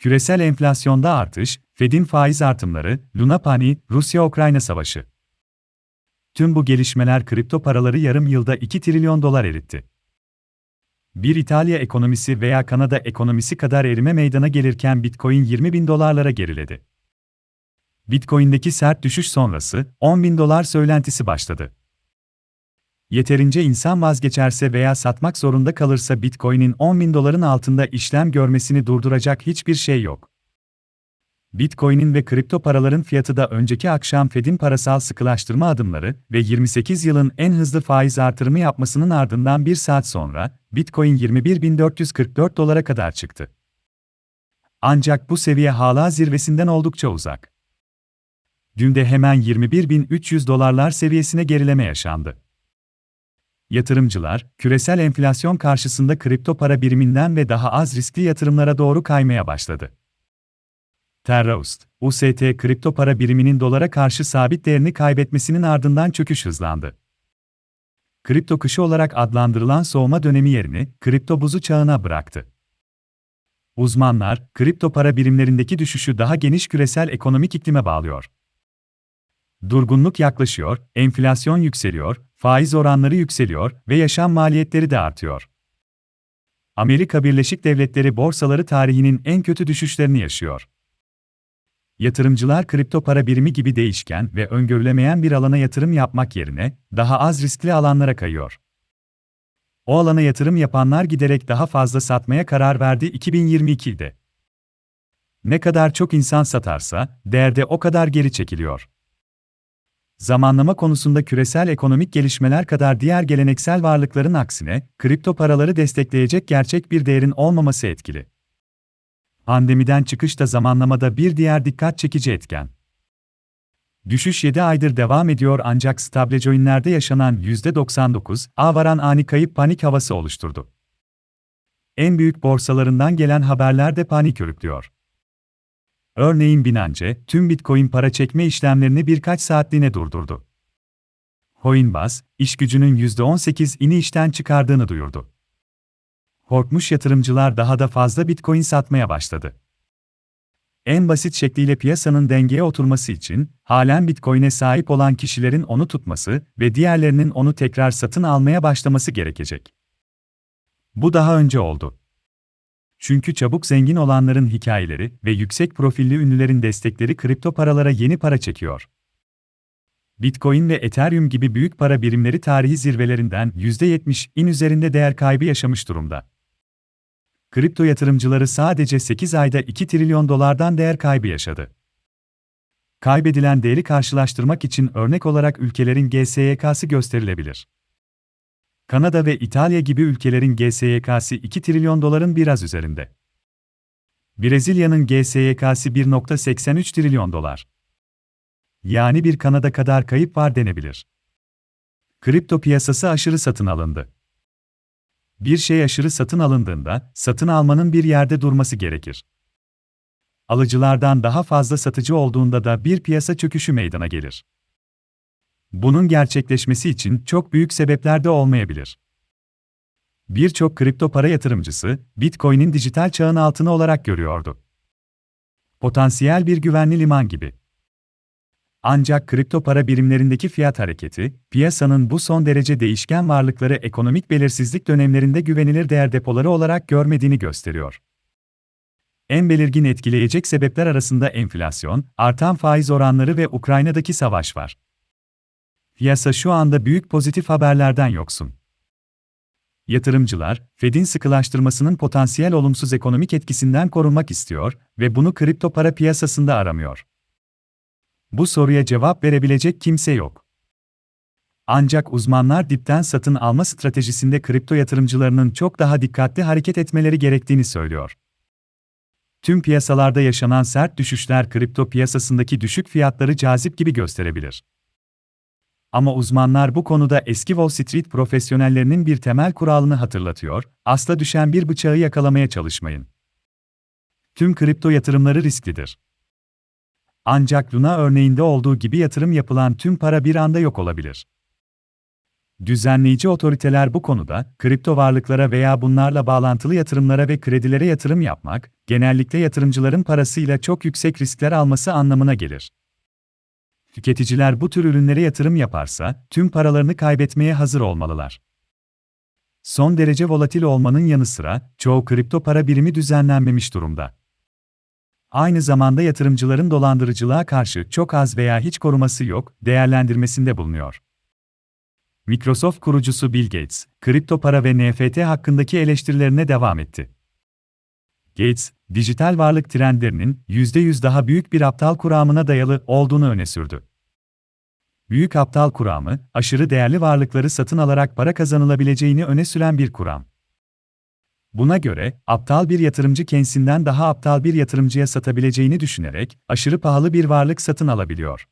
küresel enflasyonda artış, Fed'in faiz artımları, Luna paniği, Rusya-Ukrayna savaşı. Tüm bu gelişmeler kripto paraları yarım yılda 2 trilyon dolar eritti. Bir İtalya ekonomisi veya Kanada ekonomisi kadar erime meydana gelirken Bitcoin 20 bin dolarlara geriledi. Bitcoin'deki sert düşüş sonrası 10 bin dolar söylentisi başladı. Yeterince insan vazgeçerse veya satmak zorunda kalırsa Bitcoin'in 10 bin doların altında işlem görmesini durduracak hiçbir şey yok. Bitcoin'in ve kripto paraların fiyatı da önceki akşam Fed'in parasal sıkılaştırma adımları ve 28 yılın en hızlı faiz artırımı yapmasının ardından bir saat sonra Bitcoin 21.444 dolara kadar çıktı. Ancak bu seviye hala zirvesinden oldukça uzak. Dün de hemen 21.300 dolarlar seviyesine gerileme yaşandı. Yatırımcılar, küresel enflasyon karşısında kripto para biriminden ve daha az riskli yatırımlara doğru kaymaya başladı. Terraust, UST kripto para biriminin dolara karşı sabit değerini kaybetmesinin ardından çöküş hızlandı. Kripto kışı olarak adlandırılan soğuma dönemi yerini kripto buzu çağına bıraktı. Uzmanlar, kripto para birimlerindeki düşüşü daha geniş küresel ekonomik iklime bağlıyor. Durgunluk yaklaşıyor, enflasyon yükseliyor, faiz oranları yükseliyor ve yaşam maliyetleri de artıyor. Amerika Birleşik Devletleri borsaları tarihinin en kötü düşüşlerini yaşıyor. Yatırımcılar kripto para birimi gibi değişken ve öngörülemeyen bir alana yatırım yapmak yerine daha az riskli alanlara kayıyor. O alana yatırım yapanlar giderek daha fazla satmaya karar verdi 2022'de. Ne kadar çok insan satarsa, değerde o kadar geri çekiliyor. Zamanlama konusunda küresel ekonomik gelişmeler kadar diğer geleneksel varlıkların aksine, kripto paraları destekleyecek gerçek bir değerin olmaması etkili. Pandemiden çıkış da zamanlamada bir diğer dikkat çekici etken. Düşüş 7 aydır devam ediyor ancak stablecoinlerde yaşanan %99 A varan ani kayıp panik havası oluşturdu. En büyük borsalarından gelen haberler de panik körüklüyor. Örneğin Binance, tüm Bitcoin para çekme işlemlerini birkaç saatliğine durdurdu. Coinbase, iş gücünün %18 ini işten çıkardığını duyurdu. Korkmuş yatırımcılar daha da fazla Bitcoin satmaya başladı. En basit şekliyle piyasanın dengeye oturması için, halen Bitcoin'e sahip olan kişilerin onu tutması ve diğerlerinin onu tekrar satın almaya başlaması gerekecek. Bu daha önce oldu. Çünkü çabuk zengin olanların hikayeleri ve yüksek profilli ünlülerin destekleri kripto paralara yeni para çekiyor. Bitcoin ve Ethereum gibi büyük para birimleri tarihi zirvelerinden %70 in üzerinde değer kaybı yaşamış durumda. Kripto yatırımcıları sadece 8 ayda 2 trilyon dolardan değer kaybı yaşadı. Kaybedilen değeri karşılaştırmak için örnek olarak ülkelerin GSYK'sı gösterilebilir. Kanada ve İtalya gibi ülkelerin GSYK'sı 2 trilyon doların biraz üzerinde. Brezilya'nın GSYK'sı 1.83 trilyon dolar. Yani bir Kanada kadar kayıp var denebilir. Kripto piyasası aşırı satın alındı. Bir şey aşırı satın alındığında, satın almanın bir yerde durması gerekir. Alıcılardan daha fazla satıcı olduğunda da bir piyasa çöküşü meydana gelir. Bunun gerçekleşmesi için çok büyük sebepler de olmayabilir. Birçok kripto para yatırımcısı, Bitcoin'in dijital çağın altını olarak görüyordu. Potansiyel bir güvenli liman gibi. Ancak kripto para birimlerindeki fiyat hareketi, piyasanın bu son derece değişken varlıkları ekonomik belirsizlik dönemlerinde güvenilir değer depoları olarak görmediğini gösteriyor. En belirgin etkileyecek sebepler arasında enflasyon, artan faiz oranları ve Ukrayna'daki savaş var. Piyasa şu anda büyük pozitif haberlerden yoksun. Yatırımcılar, Fed'in sıkılaştırmasının potansiyel olumsuz ekonomik etkisinden korunmak istiyor ve bunu kripto para piyasasında aramıyor. Bu soruya cevap verebilecek kimse yok. Ancak uzmanlar dipten satın alma stratejisinde kripto yatırımcılarının çok daha dikkatli hareket etmeleri gerektiğini söylüyor. Tüm piyasalarda yaşanan sert düşüşler kripto piyasasındaki düşük fiyatları cazip gibi gösterebilir. Ama uzmanlar bu konuda eski Wall Street profesyonellerinin bir temel kuralını hatırlatıyor, asla düşen bir bıçağı yakalamaya çalışmayın. Tüm kripto yatırımları risklidir. Ancak Luna örneğinde olduğu gibi yatırım yapılan tüm para bir anda yok olabilir. Düzenleyici otoriteler bu konuda, kripto varlıklara veya bunlarla bağlantılı yatırımlara ve kredilere yatırım yapmak, genellikle yatırımcıların parasıyla çok yüksek riskler alması anlamına gelir. Tüketiciler bu tür ürünlere yatırım yaparsa, tüm paralarını kaybetmeye hazır olmalılar. Son derece volatil olmanın yanı sıra, çoğu kripto para birimi düzenlenmemiş durumda. Aynı zamanda yatırımcıların dolandırıcılığa karşı çok az veya hiç koruması yok, değerlendirmesinde bulunuyor. Microsoft kurucusu Bill Gates, kripto para ve NFT hakkındaki eleştirilerine devam etti. Gates, dijital varlık trendlerinin %100 daha büyük bir aptal kuramına dayalı olduğunu öne sürdü. Büyük aptal kuramı, aşırı değerli varlıkları satın alarak para kazanılabileceğini öne süren bir kuram. Buna göre, aptal bir yatırımcı kendisinden daha aptal bir yatırımcıya satabileceğini düşünerek, aşırı pahalı bir varlık satın alabiliyor.